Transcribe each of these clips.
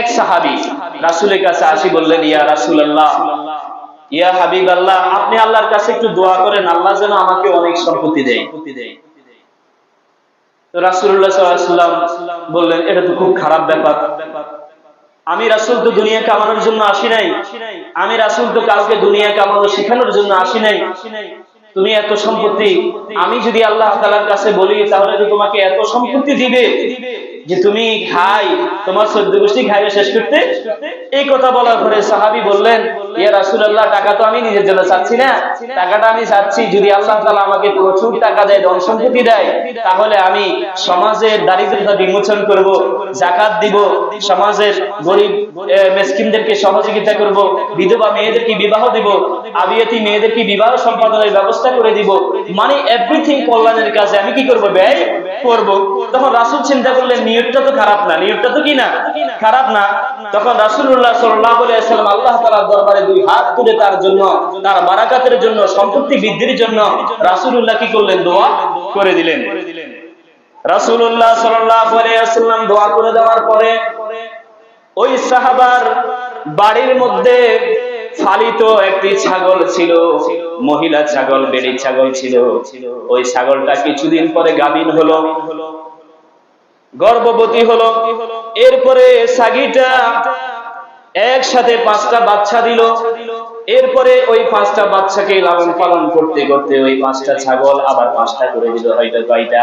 এক সাহাবি রাসূলের কাছে আসি বললেন, ইয়া রাসূলুল্লাহ, ইয়া হাবিব আল্লাহ আপনি আল্লাহর কাছে একটু দোয়া করেন, আল্লাহ যেন আমাকে অনেক সম্পত্তি দেয়। আলাইহি ওয়াসাল্লাম বললেন, এটা তো খুব খারাপ ব্যাপার। আমি রাসুল তো দুনিয়া কামানোর জন্য আসি নাই। আমি রাসূল তো কাউকে দুনিয়া কামানো শেখানোর জন্য আসি নাই। তুমি এত সম্পত্তি আমি যদি আল্লাহ তালার কাছে বলি, তাহলে তো তোমাকে এত সম্পত্তি দিবে যে তুমি খাই, তোমার সদ্য গোষ্ঠী খাইবে শেষ করতে। এই কথা বলার পরে সাহাবি বললেন ইয়া টাকা তো আমি নিজের জন্য চাচ্ছি না। টাকাটা আমি চাচ্ছি। যদি আল্লাহ আমাকে প্রচুর টাকা দেয় ধন সম্পত্তি দেয়, তাহলে আমি সমাজের দারিদ্রতা বিমোচন করব দিব, সমাজের গরিব সহযোগিতা করব, বিধবা মেয়েদেরকে বিবাহ দিব, আবিয়াতি মেয়েদেরকে বিবাহ সম্পাদনের ব্যবস্থা করে দিব। মানে এভরিথিং কল্যাণের কাজে আমি কি করব, ব্যয়? করব। তখন রাসূল চিন্তা করলেন, নিয়তটা তো খারাপ না। নিয়তটা তো কি না? খারাপ না। তখন আলাইহি ওয়াসাল্লাম আল্লাহ তাআলার দরবারে দুই হাত তুলে তার জন্য, তার বারাকাতের জন্য, সম্পত্তি বৃদ্ধির জন্য রাসূলুল্লাহ কি করলেন? দোয়া করে দিলেন। আলাইহি ওয়াসাল্লাম দোয়া করে দেওয়ার পরে ওই সাহাবার বাড়ির মধ্যে ফালিত একটি ছাগল ছিল। মহিলা ছাগল, বেড়ি ছাগল ছিল। ওই ছাগলটা কিছুদিন পরে গাভীন হলো। গর্ভবতী হলো। এরপরে সাগিটা একসাথে পাঁচটা বাচ্চা দিল। এরপরে ওই পাঁচটা বাচ্চাকে লালন পালন করতে করতে ওই পাঁচটা ছাগল আবার পাঁচটা করে দিল। হয়তো কয়টা?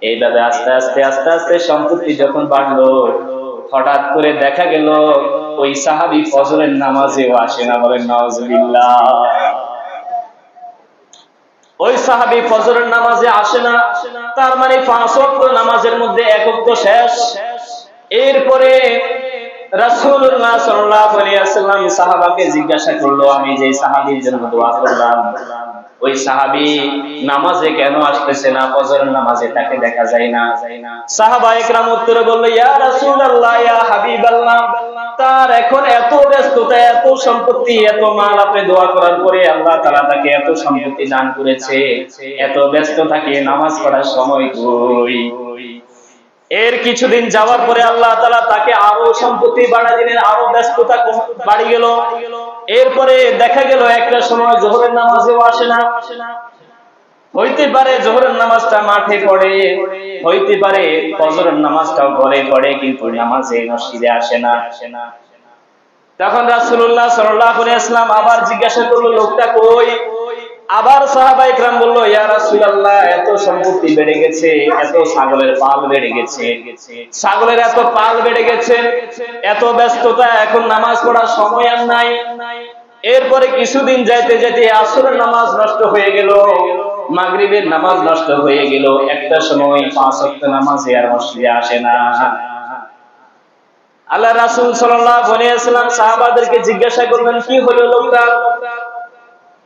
এইভাবে আস্তে আস্তে আস্তে আস্তে সম্পত্তি যখন বাড়লো, হঠাৎ করে দেখা গেল ওই সাহাবি ফজরের নামাজেও আসে না বলেন নওয়াজুবিল্লাহ ওই সাহাবি ফজরের নামাজে আসে না। তার মানে পাঁচ ওয়াক্ত নামাজের মধ্যে এক ওয়াক্ত শেষ। এরপরে জিজ্ঞাসা করল, আমি যে ওই সাহাবী নামাজে কেন আসতেছে না? নামাজে তাকে দেখা যায় না। সাহাবা একরাম উত্তরে বলল, ইয়া রাসূলুল্লাহ, ইয়া হাবিবাল্লাহ। তার এখন এত ব্যস্ততা, এত সম্পত্তি, এত মাল আপনি দোয়া করার পরে আল্লাহ তাআলা তাকে এত সম্পত্তি দান করেছে। এত ব্যস্ত থাকে, নামাজ পড়ার সময় কই? এর কিছুদিন যাওয়ার পরে আল্লাহ তালা তাকে আরও সম্পত্তি বাড়া দিলেন, আরও ব্যস্ততা বাড়ি গেল। এরপরে দেখা গেল, একটা সময় জোহরের নামাজেও আসে না। হইতে পারে জোহরের নামাজটা মাঠে পড়ে, হইতে পারে ফজরের নামাজটাও ঘরে পড়ে, কিন্তু নামাজে মসজিদে আসে না। আসে না তখন রাসূলুল্লাহ সাল্লাল্লাহু আলাইহি ওয়াসাল্লাম আবার জিজ্ঞাসা করল, লোকটা কই? আবার সাহাবা ইকরাম বলল, ইয়া রাসূলুল্লাহ, এত সম্পত্তি বেড়ে গেছে, এত ছাগলের পাল বেড়ে গেছে। ছাগলের এত পাল বেড়ে গেছে, এত ব্যস্ততা, এখন নামাজ পড়ার সময় আর নাই। এরপরে কিছুদিন যাইতে যাইতে আসরের নামাজ নষ্ট হয়ে গেল। মাগরিবের নামাজ নষ্ট হয়ে গেল। একটা সময় পাঁচ ওয়াক্ত নামাজে আর মসজিদে আসে না। আল্লাহ রাসূল সাল্লাল্লাহু আলাইহি সাহাবাদেরকে জিজ্ঞাসা করলেন, কি হলো লোকটা?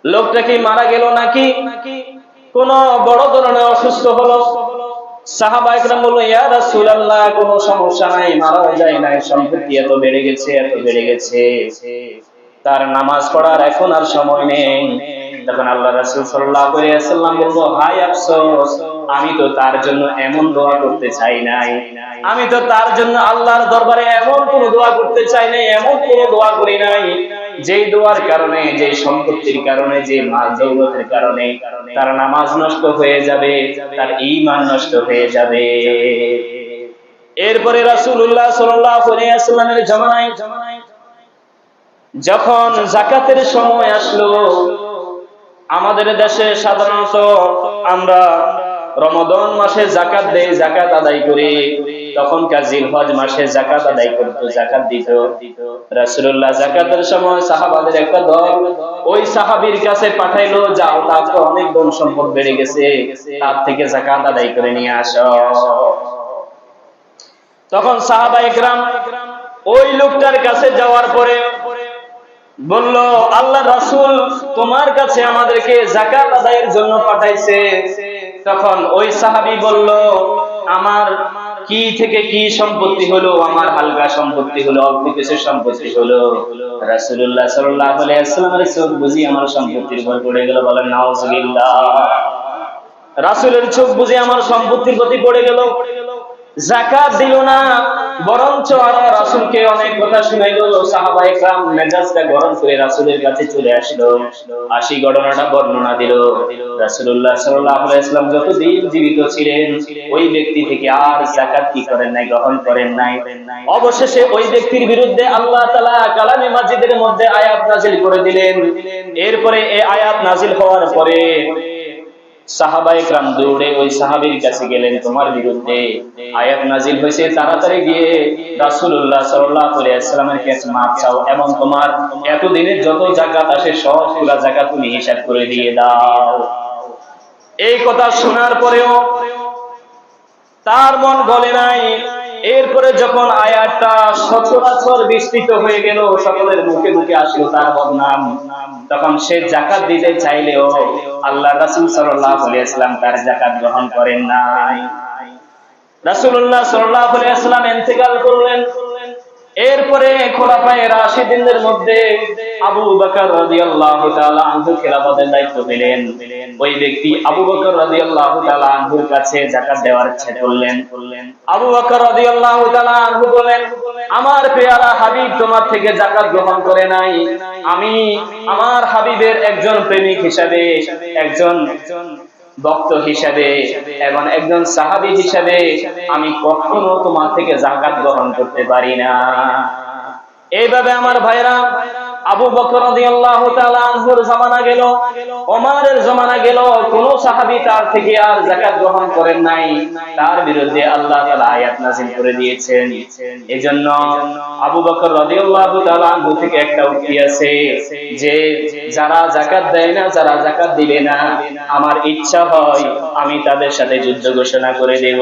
লোকটা কি মারা গেল নাকি? কোন বড় ধরনের অসুস্থ হলো? সাহাবা একরাম বলল ইয়া রাসূলুল্লাহ, কোনো সমস্যা নাই মারা যায় নাই, সম্পত্তি এত বেড়ে গেছে, এত বেড়ে গেছে। তার নামাজ পড়ার এখন আর সময় নেই। তখন আল্লাহ রাসূল ওয়াসাল্লাম বলল হায় আফসোস, আমি তো তার জন্য এমন দোয়া করতে চাই নাই। আমি তো তার জন্য আল্লাহর দরবারে এমন কোন দোয়া করতে চাই নাই, এমন কোন দোয়া করি নাই। যেই দোয়ার কারণে যে সম্পত্তির কারণে যে মাল দৌলতের কারণে তার নামাজ নষ্ট হয়ে যাবে, তার ঈমান নষ্ট হয়ে যাবে। এরপরে আলাইহি ওয়াসাল্লামের জামানায় যখন জাকাতের সময় আসলো আমাদের দেশে সাধারণত আমরা রমদন মাসে জাকাত দেই জাকাত আদায় করি। তখন জিলহজ মাসে জাকাত আদায় করতো জাকাত দিত। রাসূলুল্লাহ জাকাতের সময় সাহাবাদের একটা দল ওই সাহাবীর কাছে পাঠাইলো, যাও, তার তো অনেক ধন সম্পদ বেড়ে গেছে, তার থেকে জাকাত আদায় করে নিয়ে আসো। তখন সাহাবা একরাম ওই লোকটার কাছে যাওয়ার পরে বলল, আল্লাহ রাসূল তোমার কাছে আমাদেরকে জাকাত আদায়ের জন্য পাঠাইছে। তখন ওই সাহাবী বলল, আমার কি থেকে কি সম্পত্তি হলো? আমার হালকা সম্পত্তি হলো, অল্প কিছু সম্পত্তি হলো। রাসূলুল্লাহ সাল্লাল্লাহু আলাইহি ওয়াসাল্লামের চোখ বুঝি আমার সম্পত্তির উপর পড়ে গেল, বলেন, নাউজুবিল্লাহ। রাসূলের চোখ বুঝি আমার সম্পত্তির প্রতি পড়ে গেল। জাকাত দিল না বরঞ্চ অনেক কথা সাহাবা একরাম মেজাজটা গরম করে কাছে চলে আসলো। আসি ঘটনাটা বর্ণনা দিল। রাসূলুল্লাহ সাল্লাল্লাহু আলাইহি যতদিন জীবিত ছিলেন, ওই ব্যক্তি থেকে আর যাকাত কি করেন নাই, গ্রহণ করেন নাই। অবশেষে ওই ব্যক্তির বিরুদ্ধে আল্লাহ তাআলা কালামে মাজিদের মধ্যে আয়াত নাজিল করে দিলেন। এরপরে এই আয়াত নাজিল হওয়ার পরে সাহাবায়ক রাম এতদিনের যত জাকাত আসে সব পুরা জাকাত তুমি হিসাব করে দিয়ে দাও। এই কথা শোনার পরেও তার মন বলে নাই। এরপরে যখন আয়াতটা সচরাচর বিস্তৃত হয়ে গেল, সকলের মুখে মুখে আসলো তার বদনাম। তখন সে জাকাত দিতে চাইলেও আল্লাহ রাসুল সাল্লাহ আলাইহি ওয়াসাল্লাম তার জাকাত গ্রহণ করেন নাই। রাসুল্লাহ সাল্লাহ আলাইহি ওয়াসাল্লাম ইন্তেকাল করলেন। এরপরে খোলাফায়ে রাশিদিনদের মধ্যে আবু বকর রাদিয়াল্লাহু তাআলা আনহু খেলাফতের দায়িত্ব পেলেন। ওই ব্যক্তি আবু বকর রাদিয়াল্লাহু তাআলা আনহুর কাছে যাকাত দেওয়ার ইচ্ছা করলেন। আবু বকর রাদিয়াল্লাহু তাআলা আনহু বলেন, আমার পেয়ারা হাবিব তোমার থেকে যাকাত গ্রহণ করে নাই। আমি আমার হাবিবের একজন প্রেমিক হিসাবে একজন ভক্ত হিসাবে এবং একজন সাহাবি হিসাবে আমি কখনো তোমার থেকে জাকাত গ্রহণ করতে পারি না। এইভাবে আমার ভাইরা আবু বকর রাদিয়াল্লাহু তাআলা আনহুর জামানা গেল, ওমরের জামানা গেল, কোন সাহাবী তার থেকে আর যাকাত গ্রহণ করেন নাই। তার বিরুদ্ধে আল্লাহ তাআলা আয়াত নাযিল করে দিয়েছেন। এজন্য আবু বকর রাদিয়াল্লাহু তাআলা আনহু থেকে একটা উক্তি আছে যে, যারা যাকাত দেয় না, যারা যাকাত দিবে না, আমার ইচ্ছা হয় আমি তাদের সাথে যুদ্ধ ঘোষণা করে দেব।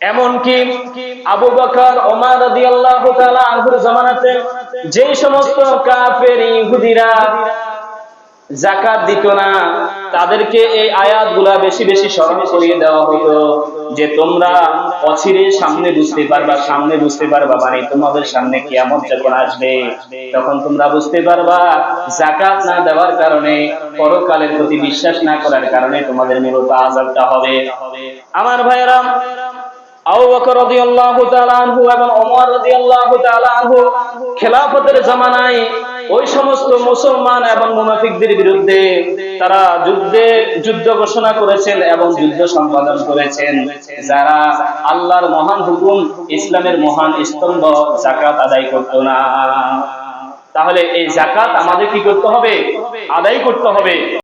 এমনকি আবু বকর, ওমর রাদিয়াল্লাহু তাআলা আনহুর জামানাতে যেই সমস্ত কাফের ইহুদিরা যাকাত দিত না, তাদেরকে এই আয়াতগুলা বেশি বেশি স্মরণ করিয়ে দেওয়া হতো যে তোমরা অচিরে সামনে বুঝতে পারবা, সামনে বুঝতে পারবা মানে তোমাদের সামনে কিয়ামত যখন আসবে, তখন তোমরা বুঝতে পারবা জাকাত না দেওয়ার কারণে, পরকালের প্রতি বিশ্বাস না করার কারণে তোমাদের মূলত আযাবটা হবে। আমার ভাইয়েরা এবং যুদ্ধ সম্পাদন করেছেন। যারা আল্লাহর মহান হুকুম, ইসলামের মহান স্তম্ভ জাকাত আদায় করত না। তাহলে এই জাকাত আমাদের কি করতে হবে? আদায় করতে হবে।